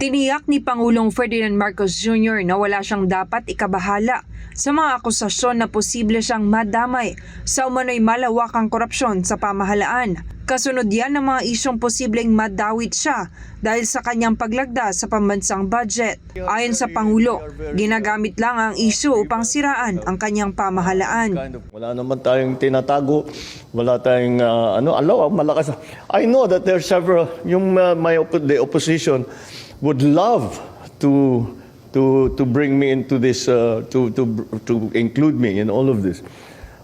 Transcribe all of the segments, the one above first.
Tiniyak ni Pangulong Ferdinand Marcos Jr. na wala siyang dapat ikabahala sa mga akusasyon na posible siyang madamay sa umano'y malawakang korupsyon sa pamahalaan. Kasunod yan ng mga isyong posibleng madawit siya dahil sa kanyang paglagda sa pambansang budget. Ayon sa Pangulo, ginagamit lang ang isyu upang siraan ang kanyang pamahalaan. Wala naman tayong tinatago, wala tayong uh, ano, alaw, malakas. I know that there are several, yung uh, my oppo- the opposition would love to to to bring me into this uh, to to to include me in all of this.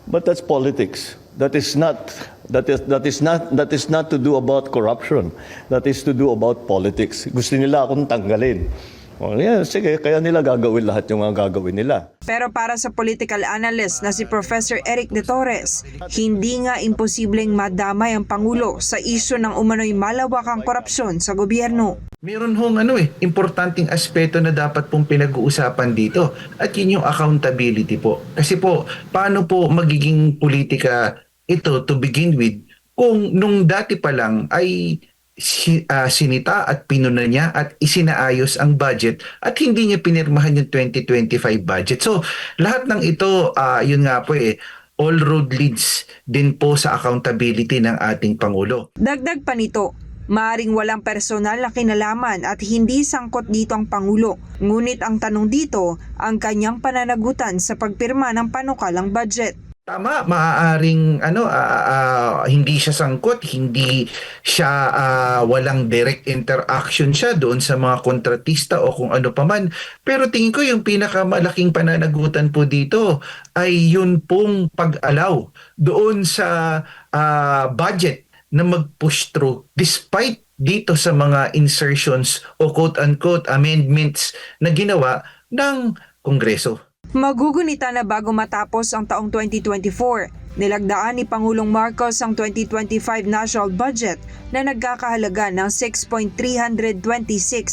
But that's politics. That is not that is that is not that is not to do about corruption. That is to do about politics. Gusto nila akong tanggalin. Oh, yeah, sige, kaya nila gagawin lahat yung mga gagawin nila. Pero para sa political analyst na si Professor Eric De Torres, hindi nga imposibleng madamay ang Pangulo sa isyu ng umano'y malawakang korupsyon sa gobyerno. Meron hong ano eh, importanteng aspeto na dapat pong pinag-uusapan dito at yun yung accountability po. Kasi po, paano po magiging politika ito to begin with kung nung dati pa lang ay si, ah, sinita at pinuna niya at isinaayos ang budget at hindi niya pinirmahan yung 2025 budget. So, lahat ng ito, ah, yun nga po eh, all road leads din po sa accountability ng ating Pangulo. Dagdag pa nito, maaring walang personal na kinalaman at hindi sangkot dito ang Pangulo. Ngunit ang tanong dito, ang kanyang pananagutan sa pagpirma ng panukalang budget. Tama, maaaring ano ah, ah, hindi siya sangkot, hindi siya ah, walang direct interaction siya doon sa mga kontratista o kung ano paman. Pero tingin ko yung pinakamalaking pananagutan po dito ay yun pong pag-allow doon sa ah, budget na mag-push through despite dito sa mga insertions o quote-unquote amendments na ginawa ng Kongreso. Magugunita na bago matapos ang taong 2024. Nilagdaan ni Pangulong Marcos ang 2025 national budget na nagkakahalaga ng 6.326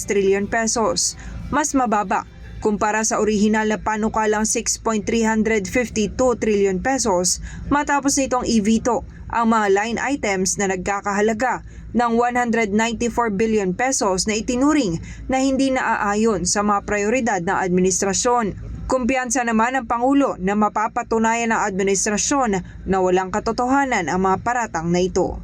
trillion pesos. Mas mababa kumpara sa orihinal na panukalang 6.352 trillion pesos matapos nitong i-veto ang mga line items na nagkakahalaga ng 194 billion pesos na itinuring na hindi naaayon sa mga prioridad ng administrasyon. Kumpiyansa naman ng Pangulo na mapapatunayan ng administrasyon na walang katotohanan ang mga paratang na ito.